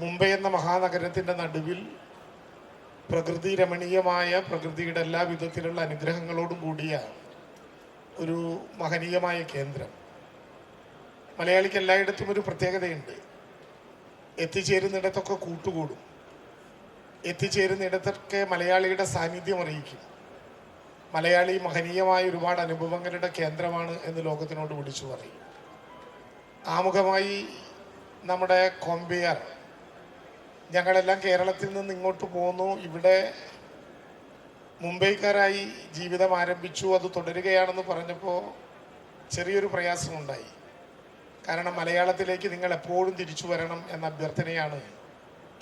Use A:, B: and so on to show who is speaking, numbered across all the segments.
A: മുംബൈ എന്ന മഹാനഗരത്തിന്റെ നടുവിൽ പ്രകൃതി രമണീയമായ പ്രകൃതിയുടെ എല്ലാ വിധത്തിലുള്ള അനുഗ്രഹങ്ങളോടും കൂടിയ ഒരു മഹനീയമായ കേന്ദ്രം. മലയാളിക്ക് എല്ലായിടത്തും ഒരു പ്രത്യേകതയുണ്ട്. എത്തിച്ചേരുന്നിടത്തൊക്കെ കൂട്ടുകൂടും. എത്തിച്ചേരുന്നിടത്തൊക്കെ മലയാളിയുടെ സാന്നിധ്യം അറിയിക്കും. മലയാളി മഹനീയമായ ഒരുപാട് അനുഭവങ്ങളുടെ കേന്ദ്രമാണ് എന്ന് ലോകത്തിനോട് വിളിച്ചു പറയും. ആമുഖമായി നമ്മുടെ കൊമ്പയർ ഞങ്ങളെല്ലാം കേരളത്തിൽ നിന്ന് ഇങ്ങോട്ട് പോന്നു. ഇവിടെ മുംബൈക്കാരായി ജീവിതം ആരംഭിച്ചു. അത് തുടരുകയാണെന്ന് പറഞ്ഞപ്പോൾ ചെറിയൊരു പ്രയാസമുണ്ടായി കാരണം മലയാളത്തിലേക്ക് നിങ്ങൾ എപ്പോഴും തിരിച്ചു വരണം എന്ന അഭ്യർത്ഥനയാണ്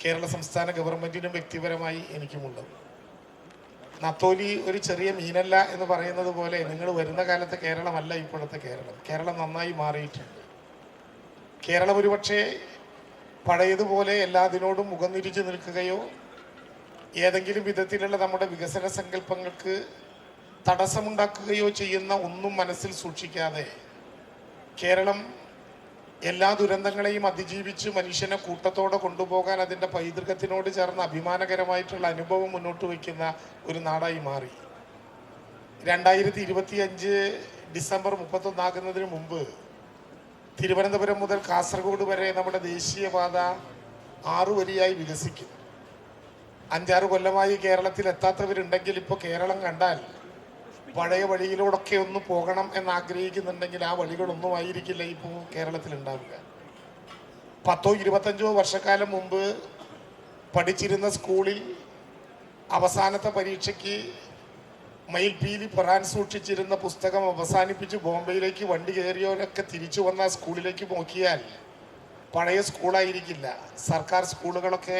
A: കേരള സംസ്ഥാന ഗവൺമെന്റിനും വ്യക്തിപരമായി എനിക്കുമുള്ളത്. നത്തോലി ഒരു ചെറിയ മീനല്ല എന്ന് പറയുന്നത് പോലെ നിങ്ങൾ വരുന്ന കാലത്തെ കേരളമല്ല ഇപ്പോഴത്തെ കേരളം. കേരളം നന്നായി മാറിയിട്ടുണ്ട്. കേരളം ഒരുപക്ഷെ പഴയതുപോലെ എല്ലാതിനോടും മുഖം തിരിച്ചു നിൽക്കുകയോ ഏതെങ്കിലും വിധത്തിലുള്ള നമ്മുടെ വികസന സങ്കല്പങ്ങൾക്ക് തടസ്സമുണ്ടാക്കുകയോ ചെയ്യുന്ന ഒന്നും മനസ്സിൽ സൂക്ഷിക്കാതെ കേരളം എല്ലാ ദുരന്തങ്ങളെയും അതിജീവിച്ച് മനുഷ്യനെ കൂട്ടത്തോടെ കൊണ്ടുപോകാൻ അതിന്റെ പൈതൃകത്തിനോട് ചേർന്ന അഭിമാനകരമായിട്ടുള്ള അനുഭവം മുന്നോട്ട് വയ്ക്കുന്ന ഒരു നാടായി മാറി. രണ്ടായിരത്തി ഇരുപത്തി അഞ്ച് ഡിസംബർ മുപ്പത്തൊന്നാകുന്നതിന് മുമ്പ് തിരുവനന്തപുരം മുതൽ കാസർഗോഡ് വരെ നമ്മുടെ ദേശീയപാത ആറു വരിയായി വികസിക്കും അഞ്ചാറ് കൊല്ലമായി കേരളത്തിൽ എത്താത്തവരുണ്ടെങ്കിൽ ഇപ്പോൾ കേരളം കണ്ടാൽ പഴയ വഴിയിലൂടെ ഒന്ന് പോകണം എന്ന് ആഗ്രഹിക്കുന്നുണ്ടെങ്കിൽ ആ വഴികളൊന്നും ആയിരിക്കില്ല ഇപ്പോൾ കേരളത്തിൽ ഉണ്ടാവുക പത്തോ ഇരുപത്തഞ്ചോ വർഷക്കാലം മുമ്പ് പഠിച്ചിരുന്ന സ്കൂളിൽ അവസാനത്തെ പരീക്ഷയ്ക്ക് മയിൽപീലി പൊറാൻ സൂക്ഷിച്ചിരുന്ന പുസ്തകം അവസാനിപ്പിച്ച് ബോംബെയിലേക്ക് വണ്ടി കയറിയവരൊക്കെ തിരിച്ചു വന്ന സ്കൂളിലേക്ക് നോക്കിയാൽ പഴയ സ്കൂളായിരിക്കില്ല. സർക്കാർ സ്കൂളുകളൊക്കെ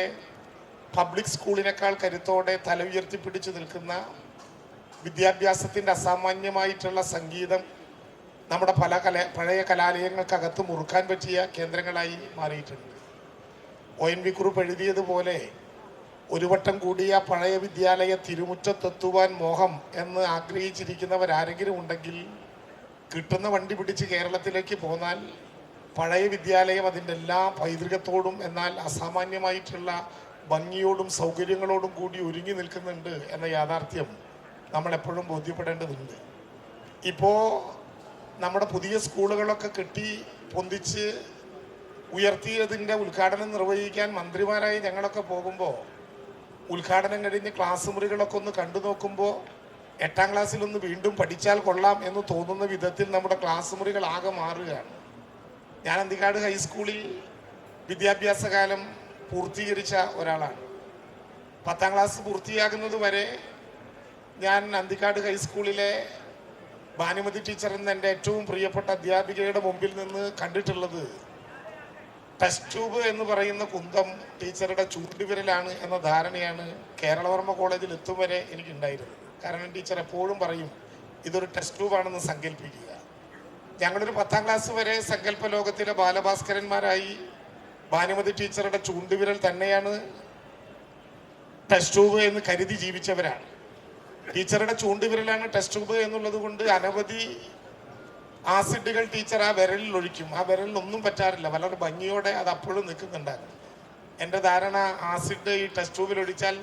A: പബ്ലിക് സ്കൂളിനേക്കാൾ കരുത്തോടെ തല ഉയർത്തിപ്പിടിച്ച് നിൽക്കുന്ന വിദ്യാഭ്യാസത്തിന്റെ അസാമാന്യമായിട്ടുള്ള സംഗീതം നമ്മുടെ പല കല പഴയ കലാലയങ്ങൾക്കകത്ത് മുറുക്കാൻ പറ്റിയ കേന്ദ്രങ്ങളായി മാറിയിട്ടുണ്ട്. ഒ എൻ വി കുറിപ്പ് എഴുതിയതുപോലെ ഒരു വട്ടം കൂടിയ പഴയ വിദ്യാലയ തിരുമുറ്റത്തെത്തുവാൻ മോഹം എന്ന് ആഗ്രഹിച്ചിരിക്കുന്നവരാരെങ്കിലും ഉണ്ടെങ്കിൽ കിട്ടുന്ന വണ്ടി പിടിച്ച് കേരളത്തിലേക്ക് പോന്നാൽ പഴയ വിദ്യാലയം അതിന്റെ എല്ലാ പൈതൃകത്തോടും എന്നാൽ അസാമാന്യമായിട്ടുള്ള ഭംഗിയോടും സൗകര്യങ്ങളോടും കൂടി ഒരുങ്ങി നിൽക്കുന്നുണ്ട് എന്ന യാഥാർത്ഥ്യം നമ്മൾ എപ്പോഴും ബോധ്യപ്പെടേണ്ടതുണ്ട്. ഇപ്പോൾ നമ്മുടെ പുതിയ സ്കൂളുകളൊക്കെ കെട്ടി പൊന്തിച്ച് ഉയർത്തിയതിന്റെ ഉദ്ഘാടനം നിർവഹിക്കാൻ മന്ത്രിമാരായി ഞങ്ങളൊക്കെ പോകുമ്പോൾ ഉദ്ഘാടനം കഴിഞ്ഞ് ക്ലാസ് മുറികളൊക്കെ ഒന്ന് കണ്ടു നോക്കുമ്പോൾ എട്ടാം ക്ലാസ്സിൽ ഒന്ന് വീണ്ടും പഠിച്ചാൽ കൊള്ളാം എന്ന് തോന്നുന്ന വിധത്തിൽ നമ്മുടെ ക്ലാസ് മുറികൾ ആകെ മാറുകയാണ്. ഞാൻ അന്തിക്കാട് ഹൈസ്കൂളിൽ വിദ്യാഭ്യാസ കാലം പൂർത്തീകരിച്ച ഒരാളാണ്. പത്താം ക്ലാസ് പൂർത്തിയാകുന്നത് വരെ ഞാൻ അന്തിക്കാട് ഹൈസ്കൂളിലെ ഭാനുമതി ടീച്ചർ എന്ന എന്റെ ഏറ്റവും പ്രിയപ്പെട്ട അധ്യാപികയുടെ മുമ്പിൽ നിന്ന് കണ്ടിട്ടുള്ളത് ടെസ്റ്റ് ട്യൂബ് എന്ന് പറയുന്ന കുന്തം ടീച്ചറുടെ ചൂണ്ടുവിരലാണ് എന്ന ധാരണയാണ് കേരളവർമ്മ കോളേജിൽ എത്തും വരെ എനിക്കുണ്ടായിരുന്നത്. കാരണം ടീച്ചർ എപ്പോഴും പറയും ഇതൊരു ടെസ്റ്റ് ട്യൂബാണെന്ന് സങ്കല്പിക്കുക ഞങ്ങളൊരു പത്താം ക്ലാസ് വരെ സങ്കല്പ ലോകത്തിലെ ബാലഭാസ്കരന്മാരായി ഭാനുമതി ടീച്ചറുടെ ചൂണ്ടുവിരൽ തന്നെയാണ് ടെസ്റ്റ് ട്യൂബ് എന്ന് കരുതി ജീവിച്ചവരാണ്. ടീച്ചറുടെ ചൂണ്ടുവിരലാണ് ടെസ്റ്റ് ട്യൂബ് എന്നുള്ളത് കൊണ്ട് അനവധി ആസിഡുകൾ ടീച്ചർ ആ വിരലിൽ ഒഴിക്കും. ആ വിരലിൽ ഒന്നും പറ്റാറില്ല. വളരെ ഭംഗിയോടെ അത് അപ്പോഴും നിൽക്കുന്നുണ്ടായിരുന്നു. എന്റെ ധാരണ ആസിഡ് ഈ ടെസ്റ്റ് ട്യൂബിൽ ഒഴിച്ചാൽ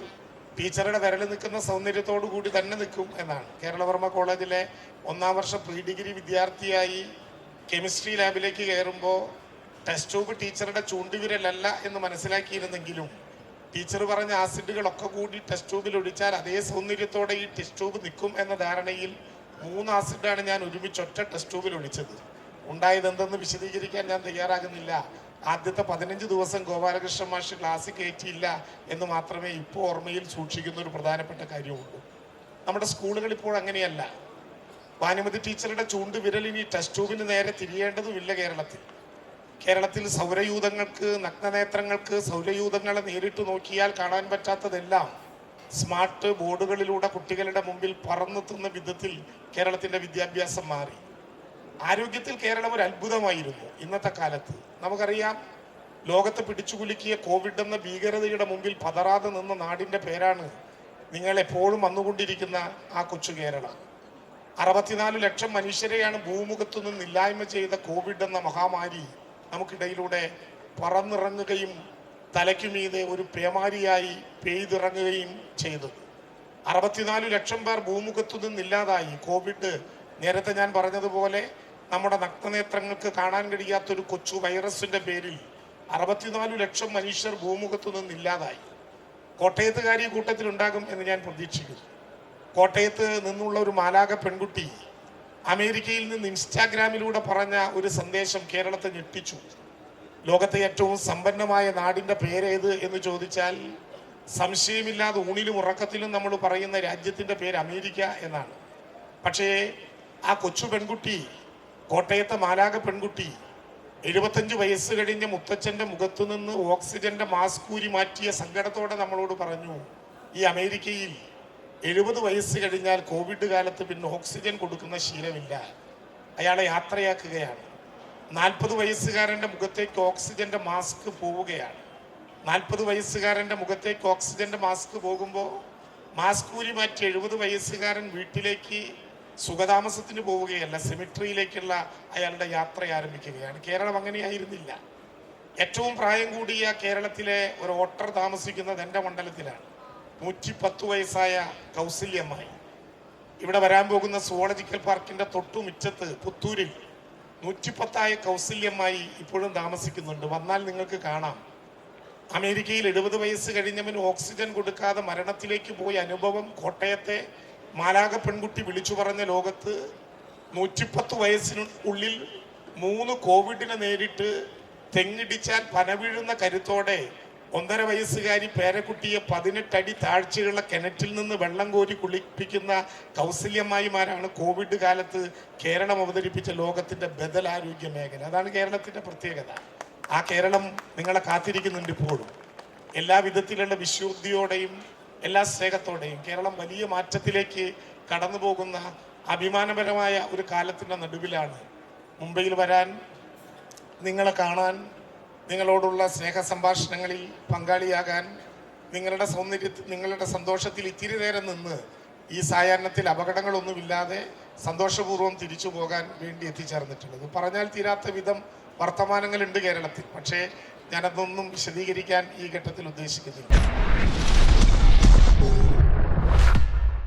A: ടീച്ചറുടെ വിരൽ നിൽക്കുന്ന സൗന്ദര്യത്തോടു കൂടി തന്നെ നിൽക്കും എന്നാണ്. കേരളവർമ്മ കോളേജിലെ ഒന്നാം വർഷ പ്രീ ഡിഗ്രി വിദ്യാർത്ഥിയായി കെമിസ്ട്രി ലാബിലേക്ക് കയറുമ്പോൾ ടെസ്റ്റ് ട്യൂബ് ടീച്ചറുടെ ചൂണ്ടുവിരലല്ല എന്ന് മനസ്സിലാക്കിയിരുന്നെങ്കിലും ടീച്ചർ പറഞ്ഞ ആസിഡുകളൊക്കെ കൂടി ടെസ്റ്റ് ട്യൂബിൽ ഒഴിച്ചാൽ അതേ സൗന്ദര്യത്തോടെ ഈ ടെസ്റ്റ് ട്യൂബ് നിൽക്കും എന്ന ധാരണയിൽ മൂന്ന് ആസിഡാണ് ഞാൻ ഒരുമിച്ച് ഒറ്റ ടെസ്റ്റ് ട്യൂബിൽ ഒഴിച്ചത്. ഉണ്ടായത് എന്തെന്ന് വിശദീകരിക്കാൻ ഞാൻ തയ്യാറാകുന്നില്ല. ആദ്യത്തെ പതിനഞ്ച് ദിവസം ഗോപാലകൃഷ്ണ മാഷ് ക്ലാസ് കയറ്റിയില്ല എന്ന് മാത്രമേ ഇപ്പോൾ ഓർമ്മയിൽ സൂക്ഷിക്കുന്ന ഒരു പ്രധാനപ്പെട്ട കാര്യമുള്ളൂ. നമ്മുടെ സ്കൂളുകൾ ഇപ്പോൾ അങ്ങനെയല്ല. ഭാനുമതി ടീച്ചറുടെ ചൂണ്ട് വിരലിനി ടെസ്റ്റ് ട്യൂബിന് നേരെ തിരിയേണ്ടതുമില്ല കേരളത്തിൽ. കേരളത്തിൽ സൗരയൂഥങ്ങൾക്ക് നഗ്നനേത്രങ്ങൾക്ക് സൗരയൂഥങ്ങളെ നേരിട്ട് നോക്കിയാൽ കാണാൻ പറ്റാത്തതെല്ലാം സ്മാർട്ട് ബോർഡുകളിലൂടെ കുട്ടികളുടെ മുമ്പിൽ പറന്നെത്തുന്ന വിധത്തിൽ കേരളത്തിന്റെ വിദ്യാഭ്യാസം മാറി. ആരോഗ്യത്തിൽ കേരളം ഒരു അത്ഭുതമായിരുന്നു ഇന്നത്തെ കാലത്ത്. നമുക്കറിയാം ലോകത്തെ പിടിച്ചുകുലുക്കിയ കോവിഡ് എന്ന ഭീകരതയുടെ മുമ്പിൽ പതറാതെ നിന്ന നാടിന്റെ പേരാണ് നിങ്ങൾ എപ്പോഴും വന്നുകൊണ്ടിരിക്കുന്ന ആ കൊച്ചു കേരളം. അറുപത്തിനാല് ലക്ഷം മനുഷ്യരെയാണ് ഭൂമുഖത്തു നിന്ന് ഇല്ലായ്മ ചെയ്ത കോവിഡ് എന്ന മഹാമാരി നമുക്കിടയിലൂടെ പറന്നിറങ്ങുകയും തലയ്ക്കുമീതെ ഒരു പേമാരിയായി പെയ്തിറങ്ങുകയും ചെയ്തത് അറുപത്തിനാല് ലക്ഷം പേർ ഭൂമുഖത്തു നിന്നില്ലാതായി. കോവിഡ് നേരത്തെ ഞാൻ പറഞ്ഞതുപോലെ നമ്മുടെ നഗ്നനേത്രങ്ങൾക്ക് കാണാൻ കഴിയാത്തൊരു കൊച്ചു വൈറസിന്റെ പേരിൽ അറുപത്തിനാല് ലക്ഷം മനുഷ്യർ ഭൂമുഖത്തു നിന്നില്ലാതായി. കോട്ടയത്തുകാരി കൂട്ടത്തിലുണ്ടാകും എന്ന് ഞാൻ പ്രതീക്ഷിക്കുന്നു. കോട്ടയത്ത് നിന്നുള്ള ഒരു മാലാക പെൺകുട്ടി അമേരിക്കയിൽ നിന്ന് ഇൻസ്റ്റാഗ്രാമിലൂടെ പറഞ്ഞ ഒരു സന്ദേശം കേരളത്തെ ഞെട്ടിച്ചു. ലോകത്തെ ഏറ്റവും സമ്പന്നമായ നാടിന്റെ പേരേത് എന്ന് ചോദിച്ചാൽ സംശയമില്ലാതെ ഊണിലും ഉറക്കത്തിലും നമ്മൾ പറയുന്ന രാജ്യത്തിന്റെ പേര് അമേരിക്ക എന്നാണ്. പക്ഷേ ആ കൊച്ചു പെൺകുട്ടി കോട്ടയത്തെ മാലാക പെൺകുട്ടി എഴുപത്തഞ്ച് വയസ്സ് കഴിഞ്ഞ മുത്തച്ഛന്റെ മുഖത്തു നിന്ന് ഓക്സിജന്റെ മാസ്ക് ഊരി മാറ്റിയ സങ്കടത്തോടെ നമ്മളോട് പറഞ്ഞു ഈ അമേരിക്കയിൽ എഴുപത് വയസ്സ് കഴിഞ്ഞാൽ കോവിഡ് കാലത്ത് പിന്നെ ഓക്സിജൻ കൊടുക്കുന്ന ശീലമില്ല. അയാളെ യാത്രയാക്കുകയാണ്. നാൽപ്പത് വയസ്സുകാരന്റെ മുഖത്തേക്ക് ഓക്സിജന്റെ മാസ്ക് പോവുകയാണ്. നാൽപ്പത് വയസ്സുകാരന്റെ മുഖത്തേക്ക് ഓക്സിജന്റെ മാസ്ക് പോകുമ്പോൾ മാസ്ക് കൂലി മാറ്റി എഴുപത് വയസ്സുകാരൻ വീട്ടിലേക്ക് സുഖതാമസത്തിന് പോവുകയല്ല സെമിട്രിയിലേക്കുള്ള അയാളുടെ യാത്ര ആരംഭിക്കുകയാണ്. കേരളം അങ്ങനെയായിരുന്നില്ല. ഏറ്റവും പ്രായം കൂടിയ കേരളത്തിലെ ഒരു ഓട്ടർ താമസിക്കുന്നത് എന്റെ മണ്ഡലത്തിലാണ്. നൂറ്റി പത്ത് വയസ്സായ കൗസല്യമ്മായി. ഇവിടെ വരാൻ പോകുന്ന സുവോളജിക്കൽ പാർക്കിന്റെ തൊട്ടു മുറ്റത്ത് പുത്തൂരിൽ നൂറ്റിപ്പത്തായ കൗസല്യമായി ഇപ്പോഴും താമസിക്കുന്നുണ്ട്. വന്നാൽ നിങ്ങൾക്ക് കാണാം. അമേരിക്കയിൽ എഴുപത് വയസ്സ് കഴിഞ്ഞവന് ഓക്സിജൻ കൊടുക്കാതെ മരണത്തിലേക്ക് പോയ അനുഭവം കോട്ടയത്തെ മാലാക പെൺകുട്ടി വിളിച്ചു പറഞ്ഞ ലോകത്ത് നൂറ്റിപ്പത്ത് വയസ്സിന് ഉള്ളിൽ മൂന്ന് കോവിഡിനെ നേരിട്ട് തെങ്ങിടിച്ചാൽ പനവീഴുന്ന കരുത്തോടെ ഒന്നര വയസ്സുകാരി പേരക്കുട്ടിയെ പതിനെട്ടടി താഴ്ചയുള്ള കിണറ്റിൽ നിന്ന് വെള്ളം കോരി കുളിപ്പിക്കുന്ന കൗസല്യമ്മായിമാരാണ് കോവിഡ് കാലത്ത് കേരളം അവതരിപ്പിച്ച ലോകത്തിന്റെ ബദൽ ആരോഗ്യ മേഖല. അതാണ് കേരളത്തിന്റെ പ്രത്യേകത. ആ കേരളം നിങ്ങളെ കാത്തിരിക്കുന്നുണ്ട് ഇപ്പോഴും. എല്ലാ വിധത്തിലുള്ള വിശുദ്ധിയോടെയും എല്ലാ സ്നേഹത്തോടെയും കേരളം വലിയ മാറ്റത്തിലേക്ക് കടന്നു പോകുന്ന അഭിമാനപരമായ ഒരു കാലത്തിന്റെ നടുവിലാണ് മുംബൈയിൽ വരാൻ നിങ്ങളെ കാണാൻ നിങ്ങളോടുള്ള സ്നേഹ സംഭാഷണങ്ങളിൽ പങ്കാളിയാകാൻ നിങ്ങളുടെ സൗന്ദര്യ നിങ്ങളുടെ സന്തോഷത്തിൽ ഇത്തിരി നേരം നിന്ന് ഈ സായാഹ്നത്തിൽ അപകടങ്ങളൊന്നുമില്ലാതെ സന്തോഷപൂർവം തിരിച്ചു പോകാൻ വേണ്ടി എത്തിച്ചേർന്നിട്ടുള്ളത്. പറഞ്ഞാൽ തീരാത്ത വിധം വർത്തമാനങ്ങളുണ്ട് കേരളത്തിൽ. പക്ഷേ ഞാനതൊന്നും വിശദീകരിക്കാൻ ഈ ഘട്ടത്തിൽ ഉദ്ദേശിക്കുന്നില്ല.